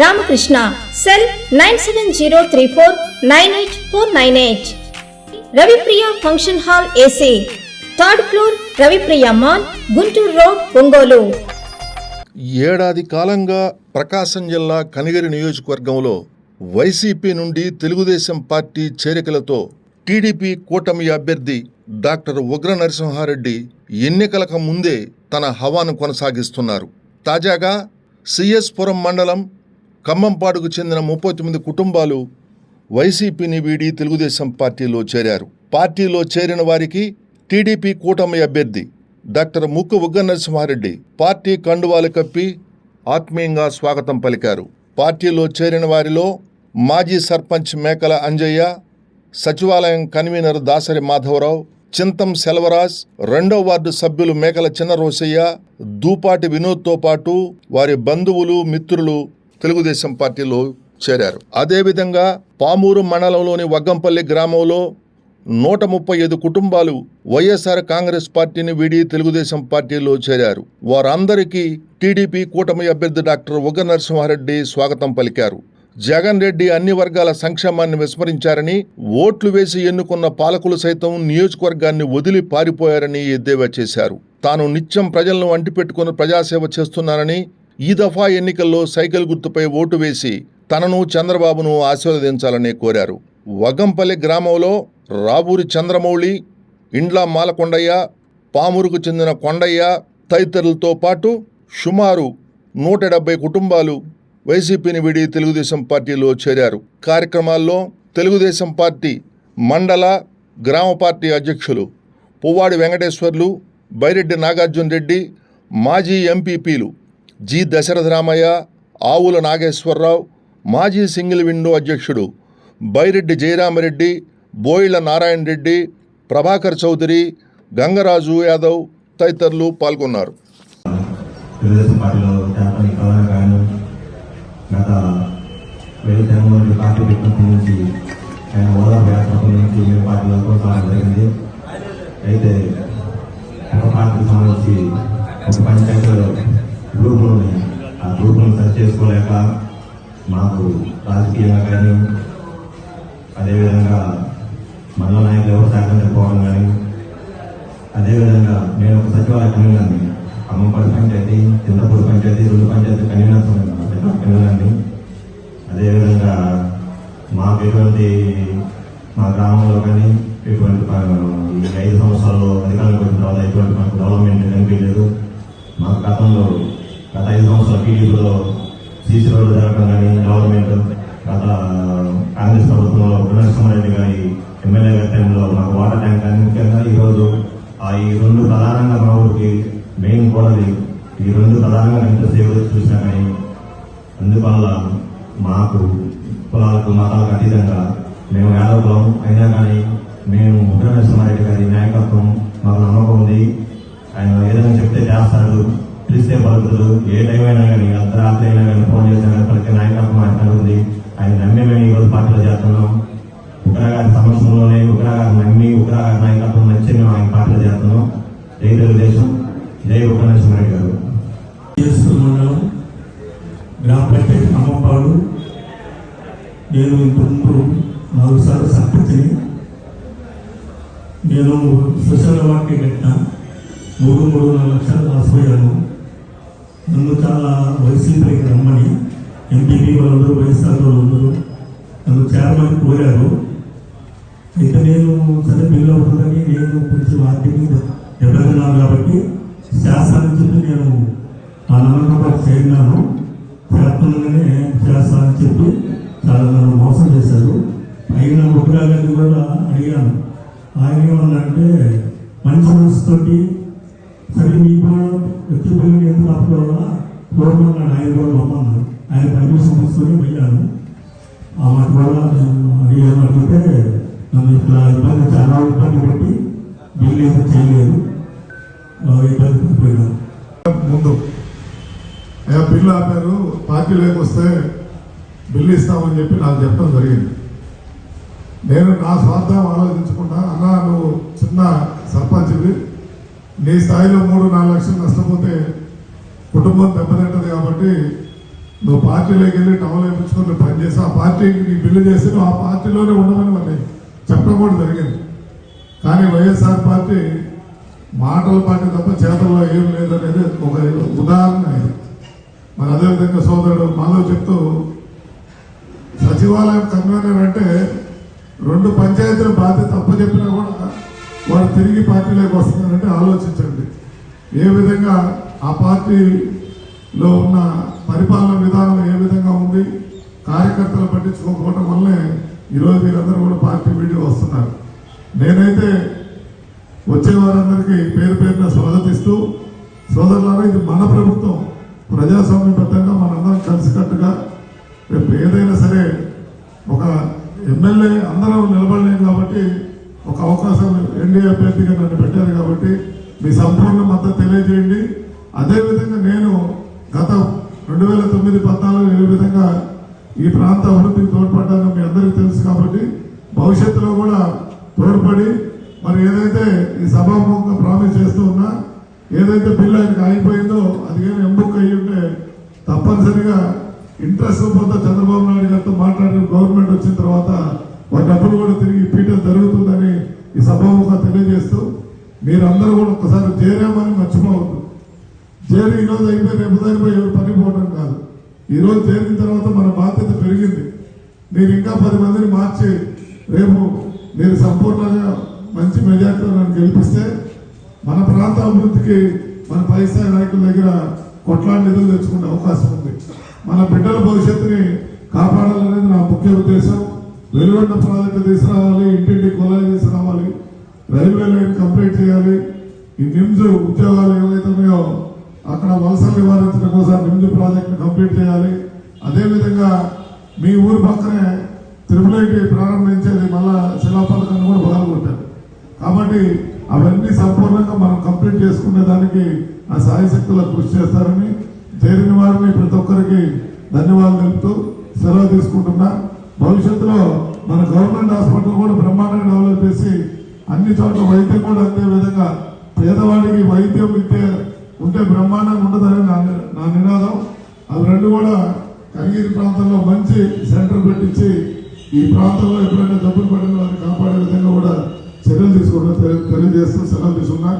Ramakrishna cell nine seven zero three four nine eight four nine eight. Ravipriya function hall AC third floor Ravipriya mall Guntur road Ongole. ఏడాది కాలంగా ప్రకాశం జిల్లా కనిగిరి నియోజకవర్గంలో YCP నుండి Telugu Desam party చేరికలతో TDP కూటమి అభ్యర్థి doctor ఉగ్ర నరసింహారెడ్డి ఎన్నికలకు ముందే తన హవాను కొనసాగిస్తున్నారు. తాజాగా సిఎస్పురం మండలం ఖమ్మంపాడుకు చెందిన ముప్పై తొమ్మిది కుటుంబాలు వైసీపీని వీడి తెలుగుదేశం పార్టీలో చేరారు. పార్టీలో చేరిన వారికి టీడీపీ కూటమి అభ్యర్థి డాక్టర్ ముక్కు ఉగ్గ నరసింహారెడ్డి పార్టీ కండువాలు కప్పి ఆత్మీయంగా స్వాగతం పలికారు. పార్టీలో చేరిన వారిలో మాజీ సర్పంచ్ మేకల అంజయ్య సచివాలయం కన్వీనర్ దాసరి మాధవరావు చింతం సెల్వరాజ్ రెండో వార్డు సభ్యులు మేకల చిన్నరోసయ్య దూపాటి వినోద్తో పాటు వారి బంధువులు మిత్రులు తెలుగుదేశం పార్టీలో చేరారు. అదేవిధంగా పామూరు మండలంలోని వగ్గంపల్లి గ్రామంలో నూట ముప్పై ఐదు కుటుంబాలు వైఎస్ఆర్ కాంగ్రెస్ పార్టీని వీడి తెలుగుదేశం పార్టీలో చేరారు. వారందరికీ టీడీపీ కూటమి అభ్యర్థి డాక్టర్ ఉగ్గ నరసింహారెడ్డి స్వాగతం పలికారు. జగన్ రెడ్డి అన్ని వర్గాల సంక్షేమాన్ని విస్మరించారని ఓట్లు వేసి ఎన్నుకున్న పాలకులు సైతం నియోజకవర్గాన్ని వదిలి పారిపోయారని ఎద్దేవా చేశారు. తాను నిత్యం ప్రజలను అంటిపెట్టుకుని ప్రజాసేవ చేస్తున్నానని ఈ దఫా ఎన్నికల్లో సైకిల్ గుర్తుపై ఓటు వేసి తనను చంద్రబాబును ఆశీర్వదించాలని కోరారు. వగంపల్లి గ్రామంలో రావూరి చంద్రమౌళి ఇండ్ల మాలకొండయ్య పామురుకు చెందిన కొండయ్య తదితరులతో పాటు సుమారు నూట డెబ్బై కుటుంబాలు వైసీపీని విడి తెలుగుదేశం పార్టీలో చేరారు. కార్యక్రమాల్లో తెలుగుదేశం పార్టీ మండల గ్రామ పార్టీ అధ్యక్షులు పువ్వాడి వెంకటేశ్వర్లు బైరెడ్డి నాగార్జున రెడ్డి మాజీ ఎంపీపీలు జి దశరథరామయ్య ఆవుల నాగేశ్వరరావు మాజీ సింగిల్ విండో అధ్యక్షుడు బైరెడ్డి జయరామరెడ్డి బోయిల నారాయణ రెడ్డి ప్రభాకర్ చౌదరి గంగరాజు యాదవ్ తదితరులు పాల్గొన్నారు. తెలుగుదేశం పార్టీలో చేపని ప్రధాన కారణం గత పార్టీ పెట్టినప్పటి నుంచి ఆయన నుంచి మేము పార్టీలో కొనసాగడం జరిగింది. అయితే ఒక పార్టీకి సంబంధించి ఒక పంచాయతీలో గ్రూపులు ఆ గ్రూపులను సరి చేసుకోలేక మాకు రాజకీయంగా కానీ అదేవిధంగా మండల నాయకులు ఎవరు సహకరించకపోవడం కానీ అదేవిధంగా నేను ఒక సచివాలయ కన్వీనర్ని అమ్మపడి పంచాయతీ చింతపూడి పంచాయతీ రెండు పంచాయతీ కన్వీనర్స్ కన్వీనర్ని అదేవిధంగా మాకు ఎటువంటి మా గ్రామంలో కానీ ఎటువంటి ఈ ఐదు సంవత్సరాల్లో అధికారంలోకి వచ్చిన తర్వాత ఎటువంటి మాకు డెవలప్మెంట్ కనిపించలేదు. మా గతంలో గత ఐదు సంవత్సరాల టీడీపీలో సీసీ రోడ్లు జరగడం కానీ గవర్నమెంట్ గత కాంగ్రెస్ ప్రభుత్వంలో గుణేశ్వరరెడ్డి గారి ఎమ్మెల్యే గారి టైంలో మాకు వాటర్ ట్యాంక్ కానీ ముఖ్యంగా ఈరోజు ఆ ఈ రెండు ప్రధానంగా మా ఊరికి మెయిన్ కూడా ఈ రెండు ప్రధానంగా ఎంత సేవ చూసినా కానీ అందువల్ల మాకు కులాలకు మతాలకు అతీతంగా మేము యాదవ కులం అయినా కానీ మేము ఉగ్రనరసింహారెడ్డి గారి నాయకత్వం మాకు నమ్మకం ఉంది. ఆయన ఏదైనా చెప్తే చేస్తాడు. పిలిస్తే పలుకుతాడు ఏ టైం అయినా కానీ అర్ధరాత్రి అయినా కానీ ఫోన్ చేసినా కానీ పలికే నాయకత్వం మాట్లాడుతుంది ఆయన నమ్మి మేము ఈరోజు పార్టీలో చేస్తున్నాం ఉగ్రగారి సమక్షంలోనే ఉగ్రగారి నమ్మి ఉగ్రగారి నాయకత్వం నచ్చి మేము ఆయన పార్టీలో చేస్తున్నాం జై తెలుగుదేశం జై ఉపనరసింహారెడ్డి గారు. మండలం గ్రామ పంచాయతీ అమ్మపాడు నేను ఇంతకుముందు నాలుగు సార్లు సర్పంచిని నేను సోషల్ వాటికి కట్టిన మూడు మూడున్నర లక్షల చాలా వైసీపీకి రమ్మని ఎంపీపీ వాళ్ళు వైఎస్ఆర్ వాళ్ళు నన్ను చేరమని కోరారు. అయితే నేను సరే బిల్లు అవుతుందని నేను కొంచెం ఆర్థిక దెబ్బతిన్నాను కాబట్టి శాసనం చెప్పి నేను ఆ నమ్మకం చేరినాను. చేస్తున్నానే చేస్తానని చెప్పి చాలా నన్ను మోసం చేశారు. అయిన బుగ్రా గారిని కూడా అడిగాను. ఆయన ఏమన్నా అంటే మంచి మనసుతోటి సరే కూడా వ్యక్తి పిల్లలు ఎందుకు ఆపుకోవాలా కోరుకున్నాడు ఆయన కూడా రమ్మన్నాడు ఆయన పర్మిషన్ తీసుకొని పోయాను ఆ మాట కూడా నేను ఏమనుకుంటే నన్ను ఇట్లా ఇబ్బంది చాలా ఇబ్బంది పెట్టి బిల్లు అయితే చేయలేదు. ఇబ్బంది పడిపోయినాను ముందు. అయ్యా బిల్లు ఆపారు. పార్టీలోకి వస్తే బిల్లు ఇస్తామని చెప్పి నాకు చెప్పడం జరిగింది. నేను నా స్వార్థం ఆలోచించకుండా అన్నా నువ్వు చిన్న సర్పంచ్వి. నీ స్థాయిలో మూడు నాలుగు లక్షలు నష్టపోతే కుటుంబం దెబ్బతింటది కాబట్టి నువ్వు పార్టీలోకి వెళ్ళి టవల్ వేయించుకొని పనిచేసి ఆ పార్టీకి నీ బిల్లు చేసి నువ్వు ఆ పార్టీలోనే ఉండమని మరి చెప్పడం కూడా జరిగింది. కానీ వైఎస్ఆర్ పార్టీ మాటల పార్టీ తప్ప చేతల్లో ఏం లేదనేది ఒక ఉదాహరణ ఇది. మరి అదేవిధంగా సోదరుడు మాలో చెప్తూ సచివాలయం కన్వీనర్ అంటే రెండు పంచాయతీల బాధ్యత అప్పచెప్పినా కూడా వారు తిరిగి పార్టీలోకి వస్తున్నారంటే ఆలోచించండి. ఏ విధంగా ఆ పార్టీలో ఉన్న పరిపాలన విధానం ఏ విధంగా ఉంది కార్యకర్తలు పట్టించుకోకపోవడం వల్లే ఈరోజు మీరందరూ కూడా పార్టీ వీడియో వస్తున్నారు. నేనైతే వచ్చే వారందరికీ పేరు పేరున స్వాగతిస్తూ సోదరులారా ఇది మన ప్రభుత్వం. ప్రజాస్వామ్యబద్ధంగా మనందరం కలిసికట్టుగా రేపు ఏదైనా సరే ఒక ఎమ్మెల్యే అందరం నిలబడలేం కాబట్టి ఒక అవకాశం ఎన్డీఏ అభ్యర్థిగా నన్ను పెట్టారు కాబట్టి మీ సంపూర్ణ మద్దతు తెలియజేయండి. అదేవిధంగా నేను గత రెండు వేల తొమ్మిది పద్నాలుగు ఏ విధంగా ఈ ప్రాంత అభివృద్ధికి తోడ్పడ్డానో మీ అందరికీ తెలుసు కాబట్టి భవిష్యత్తులో కూడా తోడ్పడి మరి ఏదైతే ఈ సభాముఖంగా ప్రామిస్ చేస్తూ ఉన్నా ఏదైతే బిల్లు ఆయనకు ఆగిపోయిందో అది కానీ ఎంబుక్ అయ్యి ఉంటే తప్పనిసరిగా ఇంట్రెస్ట్ రూపంతో చంద్రబాబు నాయుడు గారితో మాట్లాడిన గవర్నమెంట్ వచ్చిన తర్వాత వారి డబ్బులు కూడా తిరిగి ఇప్పించడం జరుగుతుందని మీరందరూ కూడా ఒకసారి చేరామని మర్చిపోవద్దు. చేరి ఈరోజు రోజు అయిపోయి రేపు దానిపై ఎవరు పని పోవడం కాదు. ఈరోజు చేరిన తర్వాత మన బాధ్యత పెరిగింది. మీరు ఇంకా పది మందిని మార్చి రేపు మీరు సంపూర్ణంగా మంచి మెజార్టీలో నన్ను గెలిపిస్తే మన ప్రాంత అభివృద్ధికి మన పైస్థాయి నాయకుల దగ్గర కొట్లాడి నిధులు తెచ్చుకునే అవకాశం ఉంది. మన బిడ్డల భవిష్యత్తుని కాపాడాలనేది నా ముఖ్య ఉద్దేశం. వెలువడిన ప్రాజెక్టు తీసుకురావాలి ఇంటింటి కొలాయి తీసుకురావాలి. రైల్వే లైన్ కంప్లీట్ చేయాలి. ఈ నిమ్స్ ఉద్యోగాలు ఏవైతే ఉన్నాయో అక్కడ వలసలు నివారించడం కోసం నిమ్స్ ప్రాజెక్టు కంప్లీట్ చేయాలి. అదేవిధంగా మీ ఊరు పక్కనే త్రిపుల్ ఐటీ ప్రారంభించేది మళ్ళా శిలాపథకాన్ని కూడా పాల్గొంటారు కాబట్టి అవన్నీ సంపూర్ణంగా మనం కంప్లీట్ చేసుకునే దానికి ఆ సాయశక్తుల కృషి చేస్తారని చేరిన వారిని ప్రతి ఒక్కరికి ధన్యవాదాలు తెలుపుతూ సెలవు తీసుకుంటున్నా. భవిష్యత్తులో మన గవర్నమెంట్ హాస్పిటల్ కూడా బ్రహ్మాండంగా డెవలప్ చేసి అన్ని చోట్ల వైద్యం కూడా అందే విధంగా పేదవాడికి వైద్యం ఇస్తే ఉంటే బ్రహ్మాండంగా ఉండదని నా నా నినాదం. అవి రెండు కూడా కనిగిరి ప్రాంతంలో మంచి సెంటర్ పెట్టించి ఈ ప్రాంతంలో ఎప్పుడైనా జబ్బులు పడిన వారిని కాపాడే విధంగా కూడా చర్యలు తీసుకోవడం తెలియజేస్తూ సెలవు తీసుకున్నా.